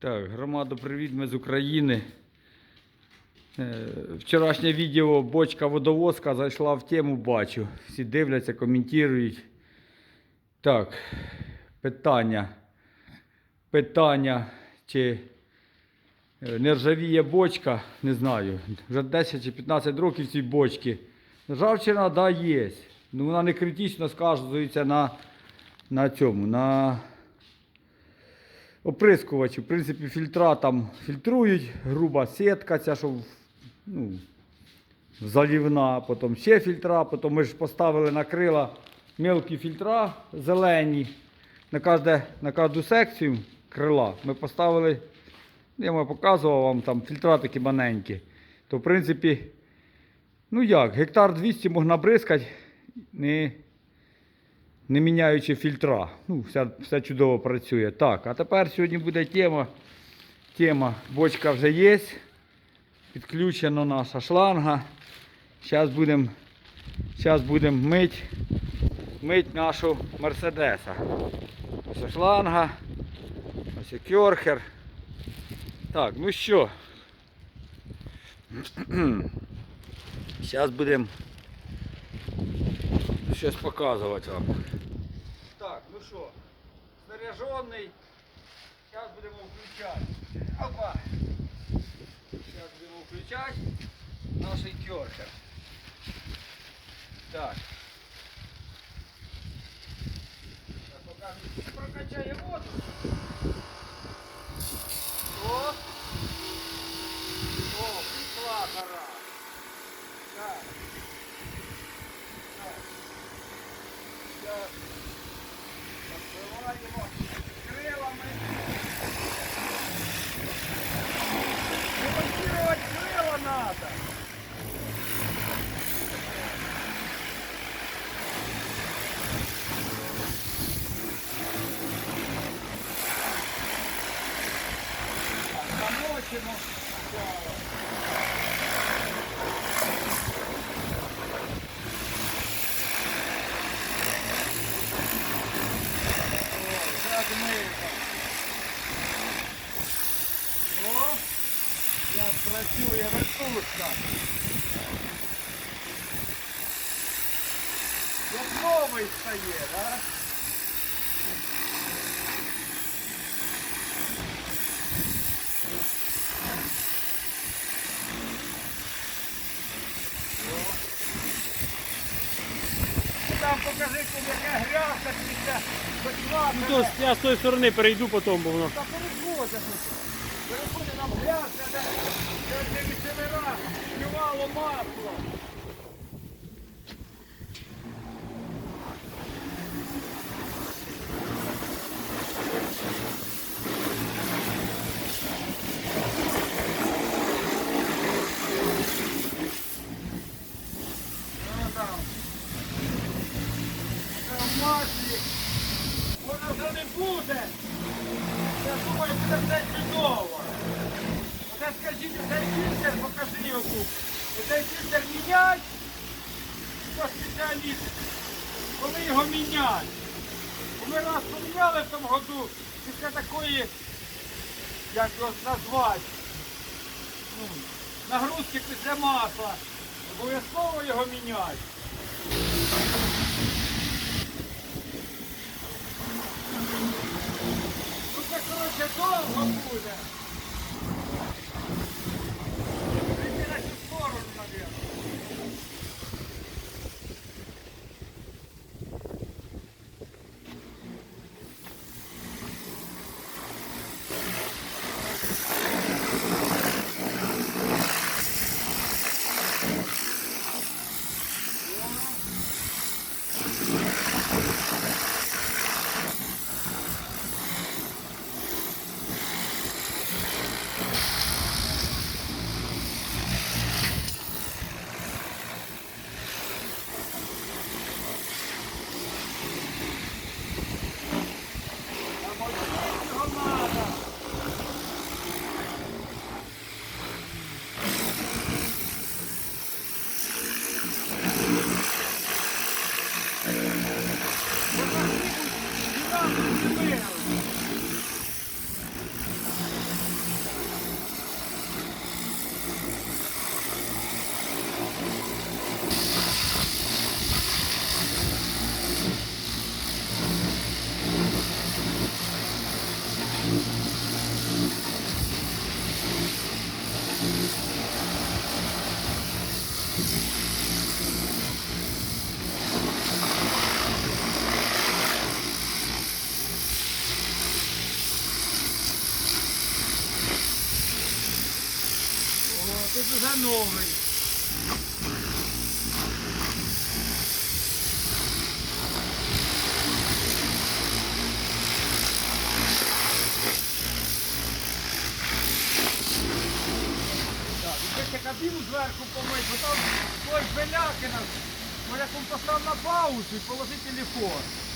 Так, громада, привіт, ми з України. Е, Вчорашнє відео бочка водовозка зайшла в тему, бачу. Всі дивляться, коментують. Так, питання. Питання, чи е, не ржавіє бочка, не знаю. Вже 10 чи 15 років цій бочки. Ржавчина, да, є. Ну, вона не критично сказується на, на цьому, на оприскувачі. В принципі, фільтра там фільтрують, груба сітка, ця, що ну, залівна, потім ще фільтра, потім ми ж поставили на крила мелкі фільтра зелені. На, кожне, на кожну секцію крила ми поставили, я вам показував вам там фільтра такі маленькі. То, в принципі, ну як, гектар 200 можна бризкати, не, не міняючи фільтра. Ну, все, все чудово працює. Так, а тепер сьогодні буде тема. Тема. Бочка вже є. Підключена наша шланга. Зараз будемо зараз будем мить, мить нашу Мерседеса. Ось шланга. Ось кьорхер. Так, ну що. Зараз будемо щось показувати вам. Ну що, снаряжений. Зараз будемо включати. Опа! Зараз будемо включати наш кьорхер. Так. Зараз покажу, прокачає воду. О! О, пішла гора. Так. Так. Зараз Демонтировать крила надо. Працює вертушка. Як новий стає, так? Там покажи, куди яка грязка після Ну, почла. то я з тої сторони перейду потім, бо воно. Та переходить. Переходить нам грязка, де, де, віселера, співало масло. Ну, там. Це в вже не буде. Я думаю, це все чудово. Фільтр, покажи його тут. Оцей фільтр мінять, хто спеціаліст, коли його міняють. Ми раз поміняли в тому году після такої, як його назвати, ну, нагрузки після масла. Обов'язково його міняти. Тут вже новий. Так, і ще кабіну зверху помить, бо там той белякина, може як він постав на паузу і положи телефон.